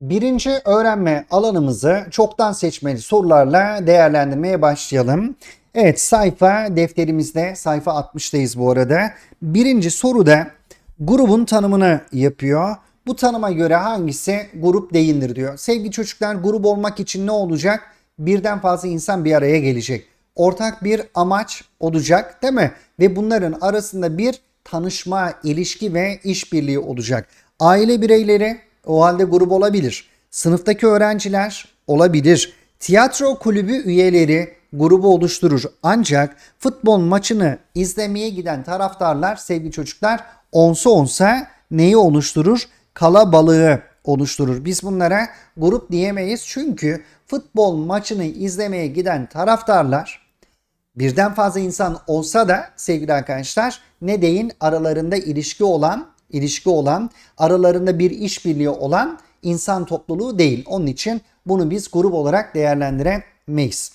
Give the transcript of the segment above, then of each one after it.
Birinci öğrenme alanımızı çoktan seçmeli sorularla değerlendirmeye başlayalım. Evet sayfa defterimizde sayfa 60'tayız bu arada. Birinci soruda grubun tanımını yapıyor. Bu tanıma göre hangisi grup değildir diyor. Sevgili çocuklar grup olmak için ne olacak? Birden fazla insan bir araya gelecek. Ortak bir amaç olacak değil mi? Ve bunların arasında bir tanışma, ilişki ve işbirliği olacak. Aile bireyleri o halde grup olabilir. Sınıftaki öğrenciler olabilir. Tiyatro kulübü üyeleri grubu oluşturur. Ancak futbol maçını izlemeye giden taraftarlar sevgili çocuklar onsa onsa neyi oluşturur? Kalabalığı oluşturur. Biz bunlara grup diyemeyiz çünkü futbol maçını izlemeye giden taraftarlar birden fazla insan olsa da sevgili arkadaşlar ne deyin aralarında ilişki olan ilişki olan aralarında bir işbirliği olan insan topluluğu değil. Onun için bunu biz grup olarak değerlendiremeyiz.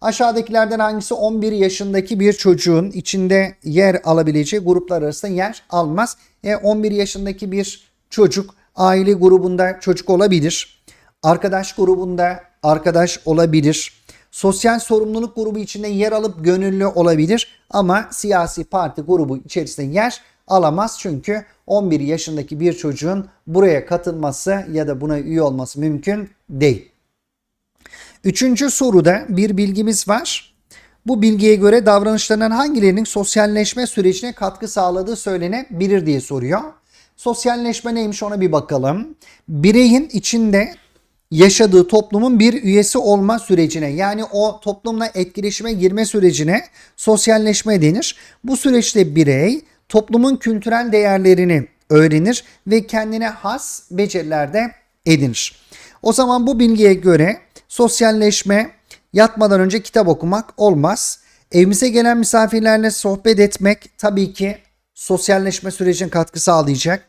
Aşağıdakilerden hangisi 11 yaşındaki bir çocuğun içinde yer alabileceği gruplar arasında yer almaz? E 11 yaşındaki bir çocuk aile grubunda çocuk olabilir. Arkadaş grubunda arkadaş olabilir. Sosyal sorumluluk grubu içinde yer alıp gönüllü olabilir ama siyasi parti grubu içerisinde yer alamaz çünkü 11 yaşındaki bir çocuğun buraya katılması ya da buna üye olması mümkün değil. Üçüncü soruda bir bilgimiz var. Bu bilgiye göre davranışlarının hangilerinin sosyalleşme sürecine katkı sağladığı söylenebilir diye soruyor. Sosyalleşme neymiş ona bir bakalım. Bireyin içinde yaşadığı toplumun bir üyesi olma sürecine yani o toplumla etkileşime girme sürecine sosyalleşme denir. Bu süreçte birey toplumun kültürel değerlerini öğrenir ve kendine has beceriler de edinir. O zaman bu bilgiye göre sosyalleşme yatmadan önce kitap okumak olmaz. Evimize gelen misafirlerle sohbet etmek tabii ki sosyalleşme sürecine katkı sağlayacak.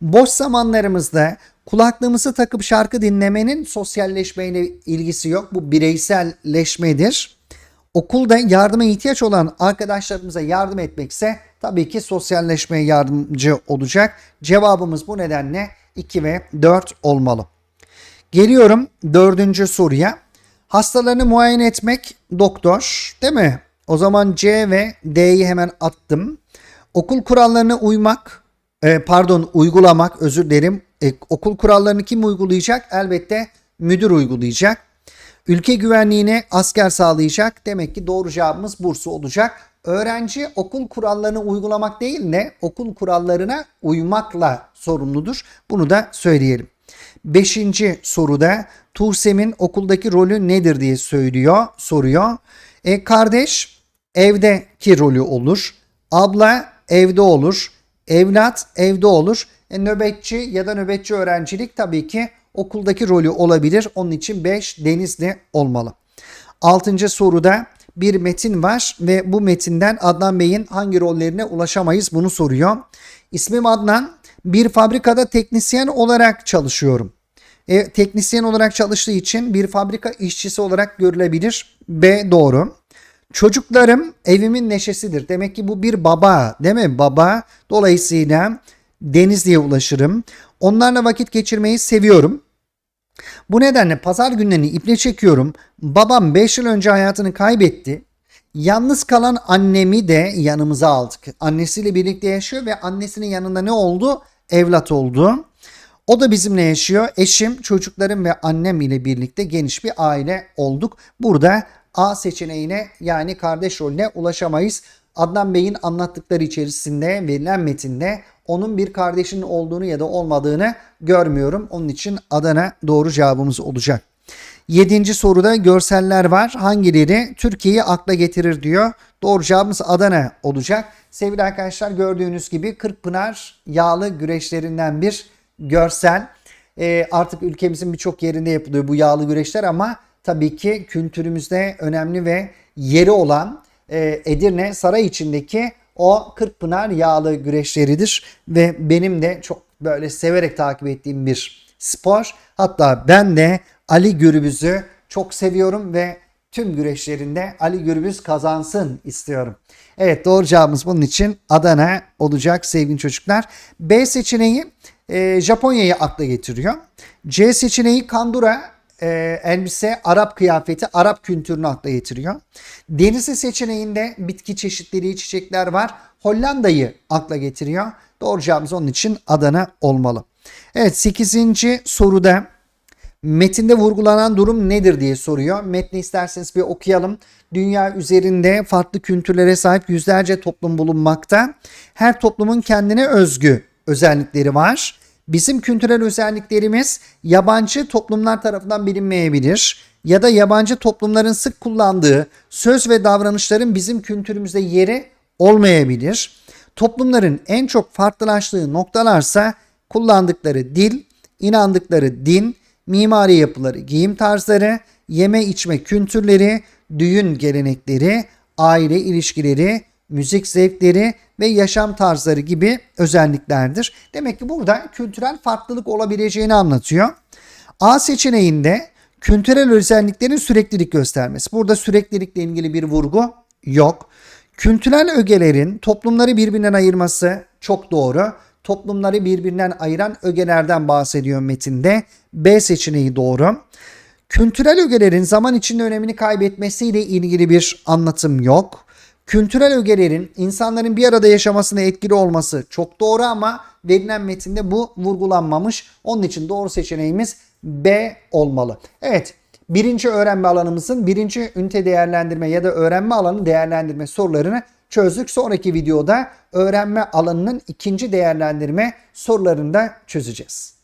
Boş zamanlarımızda kulaklığımızı takıp şarkı dinlemenin sosyalleşmeyle ilgisi yok. Bu bireyselleşmedir. Okulda yardıma ihtiyaç olan arkadaşlarımıza yardım etmekse tabii ki sosyalleşmeye yardımcı olacak. Cevabımız bu nedenle 2 ve 4 olmalı. Geliyorum dördüncü soruya. Hastalarını muayene etmek doktor değil mi? O zaman C ve D'yi hemen attım. Okul kurallarına uymak, e, pardon uygulamak özür dilerim. E, okul kurallarını kim uygulayacak? Elbette müdür uygulayacak. Ülke güvenliğine asker sağlayacak. Demek ki doğru cevabımız Bursa olacak. Öğrenci okul kurallarını uygulamak değil de okul kurallarına uymakla sorumludur. Bunu da söyleyelim. Beşinci soruda Tuğsem'in okuldaki rolü nedir diye söylüyor, soruyor. E, kardeş evdeki rolü olur. Abla evde olur. Evlat evde olur. E, nöbetçi ya da nöbetçi öğrencilik tabii ki okuldaki rolü olabilir. Onun için 5 Denizli olmalı. Altıncı soruda bir metin var ve bu metinden Adnan Bey'in hangi rollerine ulaşamayız bunu soruyor. İsmim Adnan. Bir fabrikada teknisyen olarak çalışıyorum. E, teknisyen olarak çalıştığı için bir fabrika işçisi olarak görülebilir. B doğru. Çocuklarım evimin neşesidir. Demek ki bu bir baba değil mi? Baba. Dolayısıyla Denizli'ye ulaşırım. Onlarla vakit geçirmeyi seviyorum. Bu nedenle pazar günlerini iple çekiyorum. Babam 5 yıl önce hayatını kaybetti. Yalnız kalan annemi de yanımıza aldık. Annesiyle birlikte yaşıyor ve annesinin yanında ne oldu? Evlat oldu. O da bizimle yaşıyor. Eşim, çocuklarım ve annem ile birlikte geniş bir aile olduk. Burada A seçeneğine yani kardeş rolüne ulaşamayız. Adnan Bey'in anlattıkları içerisinde verilen metinde onun bir kardeşinin olduğunu ya da olmadığını görmüyorum. Onun için Adana doğru cevabımız olacak. Yedinci soruda görseller var. Hangileri Türkiye'yi akla getirir diyor. Doğru cevabımız Adana olacak. Sevgili arkadaşlar gördüğünüz gibi Kırkpınar yağlı güreşlerinden bir görsel. E, artık ülkemizin birçok yerinde yapılıyor bu yağlı güreşler ama tabii ki kültürümüzde önemli ve yeri olan e, Edirne Saray içindeki o Kırkpınar yağlı güreşleridir ve benim de çok böyle severek takip ettiğim bir spor. Hatta ben de Ali Gürbüz'ü çok seviyorum ve tüm güreşlerinde Ali Gürbüz kazansın istiyorum. Evet doğru cevabımız bunun için Adana olacak sevgili çocuklar. B seçeneği e, Japonya'yı akla getiriyor. C seçeneği kandura, e, elbise, Arap kıyafeti, Arap kültürünü akla getiriyor. Denizli seçeneğinde bitki çeşitleri, çiçekler var. Hollanda'yı akla getiriyor. Doğru cevabımız onun için Adana olmalı. Evet 8. soruda metinde vurgulanan durum nedir diye soruyor. Metni isterseniz bir okuyalım. Dünya üzerinde farklı kültürlere sahip yüzlerce toplum bulunmakta. Her toplumun kendine özgü özellikleri var. Bizim kültürel özelliklerimiz yabancı toplumlar tarafından bilinmeyebilir ya da yabancı toplumların sık kullandığı söz ve davranışların bizim kültürümüzde yeri olmayabilir. Toplumların en çok farklılaştığı noktalarsa kullandıkları dil, inandıkları din, mimari yapıları, giyim tarzları, yeme içme kültürleri, düğün gelenekleri, aile ilişkileri, müzik zevkleri ve yaşam tarzları gibi özelliklerdir. Demek ki burada kültürel farklılık olabileceğini anlatıyor. A seçeneğinde kültürel özelliklerin süreklilik göstermesi. Burada süreklilikle ilgili bir vurgu yok. Kültürel ögelerin toplumları birbirinden ayırması çok doğru. Toplumları birbirinden ayıran ögelerden bahsediyor metinde. B seçeneği doğru. Kültürel ögelerin zaman içinde önemini kaybetmesiyle ilgili bir anlatım yok. Kültürel ögelerin insanların bir arada yaşamasına etkili olması çok doğru ama verilen metinde bu vurgulanmamış. Onun için doğru seçeneğimiz B olmalı. Evet birinci öğrenme alanımızın birinci ünite değerlendirme ya da öğrenme alanı değerlendirme sorularını çözdük. Sonraki videoda öğrenme alanının ikinci değerlendirme sorularını da çözeceğiz.